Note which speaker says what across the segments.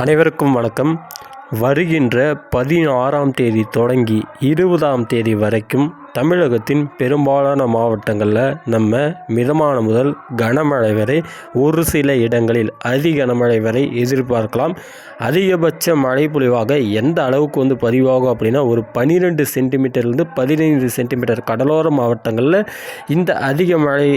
Speaker 1: அனைவருக்கும் வணக்கம். வருகின்ற பதினாறாம் தேதி தொடங்கி இருபதாம் தேதி வரைக்கும் தமிழகத்தின் பெரும்பாலான மாவட்டங்களில் நம்ம மிதமான முதல் கனமழை வரை ஒரு சில இடங்களில் அதி கனமழை வரை எதிர்பார்க்கலாம். அதிகபட்ச மழை பொழிவாக எந்த அளவுக்கு வந்து பதிவாகும் அப்படின்னா ஒரு பன்னிரெண்டு சென்டிமீட்டர்லேருந்து பதினைந்து சென்டிமீட்டர் கடலோர மாவட்டங்களில் இந்த அதிக மழை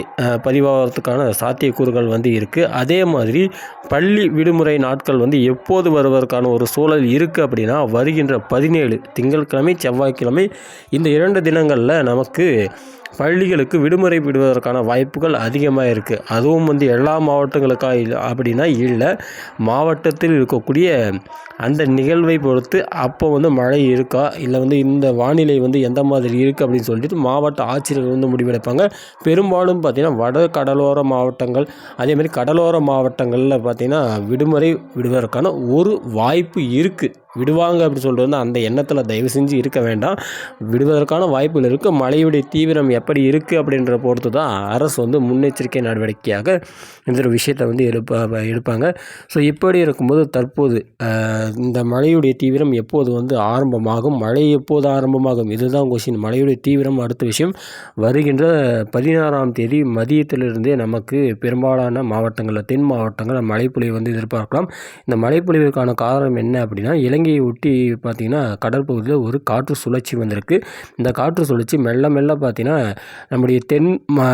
Speaker 1: பதிவாகிறதுக்கான சாத்தியக்கூறுகள் வந்து இருக்குது அதே மாதிரி பள்ளி விடுமுறை நாட்கள் வந்து எப்போது வருவதற்கான ஒரு சூழல் இருக்குது அப்படின்னா வருகின்ற பதினேழு திங்கட்கிழமை செவ்வாய்க்கிழமை இந்த இரண்டு தினங்கள் தினங்களில் நமக்கு பள்ளிகளுக்கு விடுமுறை விடுவதற்கான வாய்ப்புகள் அதிகமாக இருக்குது அதுவும் வந்து எல்லா மாவட்டங்களுக்காக இல்லை அப்படின்னா இல்லை. மாவட்டத்தில் இருக்கக்கூடிய அந்த நிகழ்வை பொறுத்து அப்போ வந்து மழை இருக்கா? இல்லை வந்து இந்த வானிலை வந்து எந்த மாதிரி இருக்குது அப்படின்னு சொல்லிட்டு மாவட்ட ஆட்சியர்கள் வந்து முடிவெடுப்பாங்க. பெரும்பாலும் பார்த்திங்கன்னா வட கடலோர மாவட்டங்கள் அதே மாதிரி கடலோர மாவட்டங்களில் பார்த்திங்கன்னா விடுமுறை விடுவதற்கான ஒரு வாய்ப்பு இருக்குது விடுவாங்க அப்படின்னு சொல்கிறது வந்து அந்த எண்ணத்தில் தயவு செஞ்சு இருக்க வேண்டாம். விடுவதற்கான வாய்ப்புகள் இருக்குது மழையுடைய தீவிரம் எப்படி இருக்குது அப்படின்ற பொறுத்து தான் அரசு வந்து முன்னெச்சரிக்கை நடவடிக்கையாக இந்த ஒரு விஷயத்தை வந்து எடுப்பா எடுப்பாங்க. ஸோ இப்படி இருக்கும்போது தற்போது இந்த மழையுடைய தீவிரம் எப்போது வந்து ஆரம்பமாகும்? மழை எப்போது ஆரம்பமாகும்? இதுதான் கொஷின் மழையுடைய தீவிரம் அடுத்த விஷயம். வருகின்ற பதினாறாம் தேதி மதியத்திலிருந்தே நமக்கு பெரும்பாலான மாவட்டங்களில் தென் மாவட்டங்களில் மழைப்பொழிவு வந்து எதிர்பார்க்கலாம். இந்த மழைப்பொழிவுக்கான காரணம் என்ன அப்படின்னா இலங்கையை ஒட்டி பார்த்திங்கன்னா கடற்பகுதியில் ஒரு காற்று சுழற்சி வந்திருக்கு. இந்த காற்று சுழற்சி மெல்ல மெல்ல பார்த்திங்கன்னா நம்முடைய தென் மா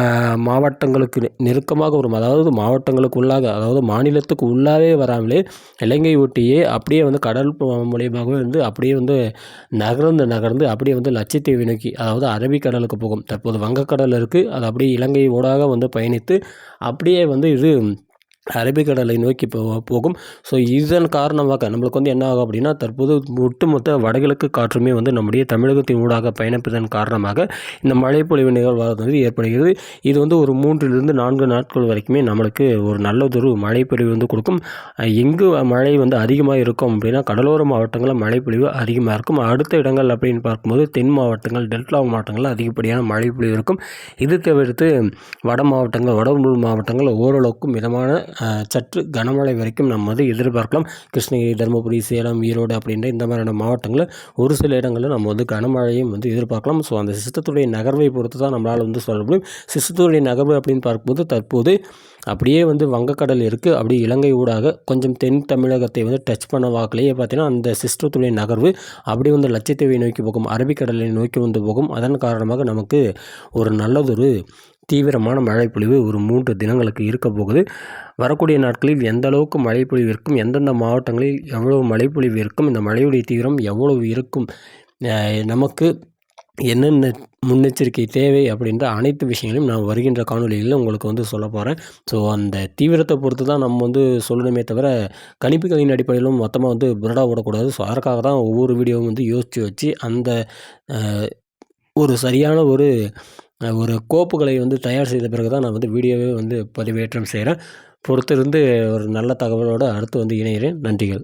Speaker 1: மாவட்டங்களுக்கு நெ- நெருக்கமாக வரும். அதாவது மாவட்டங்களுக்கு உள்ளாக அதாவது மாநிலத்துக்கு உள்ளாவே வராமலே இலங்கை ஒட்டியே அப்படியே வந்து கடல் மூலியமாகவே வந்து அப்படியே வந்து நகர்ந்து நகர்ந்து அப்படியே வந்து லட்சத்தீவை நோக்கி அதாவது அரபிக்கடலுக்கு போகும். தற்போது வங்கக்கடல் இருக்குது அது அப்படியே இலங்கை ஊடாக வந்து பயணித்து அப்படியே வந்து இது அரபிக்கடலை நோக்கி போ போகும். ஸோ இதன் காரணமாக நம்மளுக்கு வந்து என்ன ஆகும் அப்படின்னா தற்போது ஒட்டுமொத்த வடகிழக்கு காற்றுமே வந்து நம்முடைய தமிழகத்தின் ஊடாக பயணிப்பதன் காரணமாக இந்த மழைப்பொழிவு நிகழ்வானது வந்து ஏற்படுகிறது. இது வந்து ஒரு மூன்றிலிருந்து நான்கு நாட்கள் வரைக்குமே நம்மளுக்கு ஒரு நல்லதொரு மழைப்பொழிவு வந்து கொடுக்கும். எங்கு மழை வந்து அதிகமாக இருக்கும் அப்படின்னா கடலோர மாவட்டங்களில் மழைப்பொழிவு அதிகமாக இருக்கும். அடுத்த இடங்கள் அப்படின்னு பார்க்கும்போது தென் மாவட்டங்கள் டெல்டா மாவட்டங்களில் அதிகப்படியான மழைப்பொழிவு இருக்கும். இது தவிர்த்து வட மாவட்டங்கள் வட மாவட்டங்கள் ஓரளவுக்கு மிதமான சற்று கனமழை வரைக்கும் நம்ம வந்து எதிர்பார்க்கலாம். கிருஷ்ணகிரி தருமபுரி சேலம் ஈரோடு அப்படின்ற இந்த மாதிரியான மாவட்டங்களில் ஒரு சில இடங்களில் நம்ம வந்து கனமழையும் வந்து எதிர்பார்க்கலாம். ஸோ அந்த சிஸ்டத்துடைய நகர்வை பொறுத்து தான் நம்மளால் வந்து சொல்ல முடியும். சிஸ்டத்துடைய நகர்வு அப்படின்னு பார்க்கும்போது தற்போது அப்படியே வந்து வங்கக்கடல் இருக்குது அப்படியே இலங்கை ஊடாக கொஞ்சம் தென் தமிழகத்தை வந்து டச் பண்ண வாக்கிலேயே பார்த்தீங்கன்னா அந்த சிஸ்டத்துடைய நகர்வு அப்படி வந்து லட்சத்தீவை நோக்கி போகும். அரபிக்கடலை நோக்கி வந்து போகும். அதன் காரணமாக நமக்கு ஒரு நல்லதொரு தீவிரமான மழைப்பொழிவு ஒரு மூன்று தினங்களுக்கு இருக்க போகுது. வரக்கூடிய நாட்களில் எந்த அளவுக்கு மழைப்பொழிவு இருக்கும் எந்தெந்த மாவட்டங்களில் எவ்வளவு மழைப்பொழிவு இருக்கும் இந்த மழையுடைய தீவிரம் எவ்வளவு இருக்கும் நமக்கு என்னென்ன முன்னெச்சரிக்கை தேவை அப்படின்ற அனைத்து விஷயங்களையும் நான் வருகின்ற காணொலிகளில் உங்களுக்கு வந்து சொல்ல போகிறேன் ஸோ அந்த தீவிரத்தை பொறுத்து தான் நம்ம வந்து சொல்லணுமே தவிர கணிப்புகளின் அடிப்படையிலும் மொத்தமாக வந்து புரடா விடக்கூடாது ஸோ அதற்காக தான் ஒவ்வொரு வீடியோவும் வந்து யோசித்து வச்சு அந்த ஒரு சரியான ஒரு ஒரு கோப்புகளை வந்து தயார் செய்த பிறகு தான் நான் வந்து வீடியோவே வந்து பதிவேற்றம் செய்கிறேன் பொறுத்திருந்து ஒரு நல்ல தகவலோடு அடுத்து வந்து இணைகிறேன் நன்றிகள்.